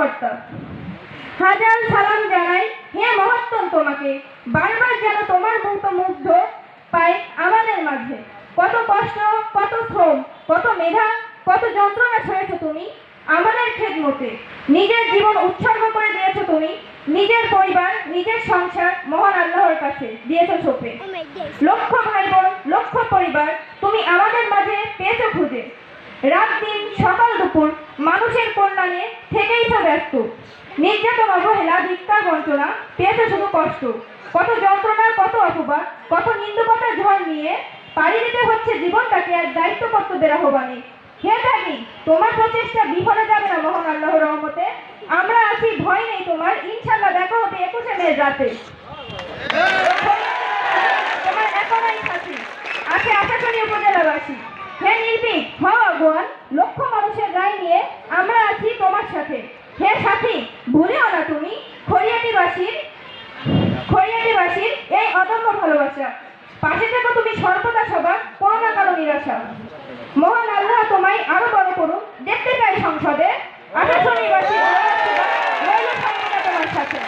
বার্তা হাজার সালাম জানাই। হে মহাত্তম তোমাকে বারবার যেন তোমার মতো মুগ্ধ পাই আমাদের মাঝে। কত কষ্ট কত শ্রম কত মেধা কত যন্ত্রণা সয়েছো তুমি আমাদের খেদমতে নিজের জীবন উৎসর্গ করে দিয়েছ তুমি। নিজের পরিবার নিজের সংসার মহান আল্লাহর কাছে দিয়েছ সপে লক্ষ ভাই বোন লক্ষ পরিবার তুমি আমাদের মাঝে পেয়েছ খুঁজে। রাত দিন সকাল দুপুর মানুষের কল্যাণে থেকেই তো ব্যস্ত। নির্যাতন, অবহেলা ভিক্ষার বঞ্চনা, পেয়েছে শুধু কষ্ট। কত যন্ত্রণা, কত অপবাদ, কত নিন্দুকতার ঝড় নিয়ে পাড়ি দিতে হচ্ছে জীবনটাকে আর দায়িত্ব কর্তব্যের আহ্বানে। হে থাকি তোমার প্রচেষ্টা বিফলে যাবে না মহান আল্লাহর রহমতে। আমরা আছি, ভয় নেই তোমার। ইনশাল্লাহ দেখা হবে একুশে মে রাতে। আছে আশাশনী উপজেলাবাসী। হে নির্ভীক হ ভগবান লক্ষ মানুষের রায় নিয়ে আমরা আছি তোমার সাথে হে সাথী ভুলেও না তুমি। খড়িয়াটিবাসীর খড়িয়াটিবাসীর এই অদম্য ভালোবাসা। পাশে থাকো তুমি সর্বদা সবার করোনা কারও নিরাশা। মহান আল্লাহ তোমায় আরও বড় করুন দেখতে চাই সংসদে আশাশনীবাসী রইল সর্বদা তোমার সাথে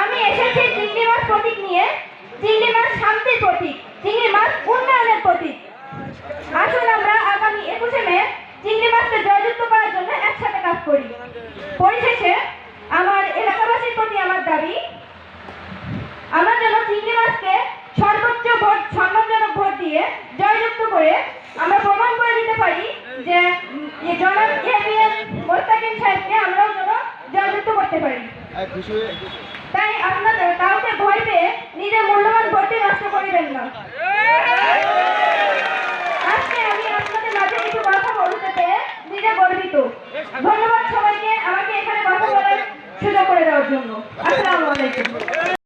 আমি এসেছি চিংড়ি মাছ প্রতীক নিয়ে চিংড়ি মাছ শান্তির প্রতীক চিংড়ি মাছ উন্নয়নের প্রতীক আসুন আমরা আগামী একুশে মে চিংড়ি জয়যুক্ত করার জন্য একসাথে কাজ করি। পরিশেষে আমার এলাকাবাসীর প্রতি আমার দাবি আমরা যেন চিংড়ি মাছকে সর্বোচ্চ ভোট সম্মানজনক ভোট দিয়ে জয়যুক্ত করে আমরা প্রমাণ করে দিতে পারি যে জনাব এবিএম মোস্তাকিম সাহেবকে আমরাও যেন জয়যুক্ত করতে পারি। তাই আপনাদের কাউকে ভয় পেয়ে নিজের মূল্যবান ভোটটি নষ্ট করিবেন না। জন্য। আসসালামু আলাইকুম।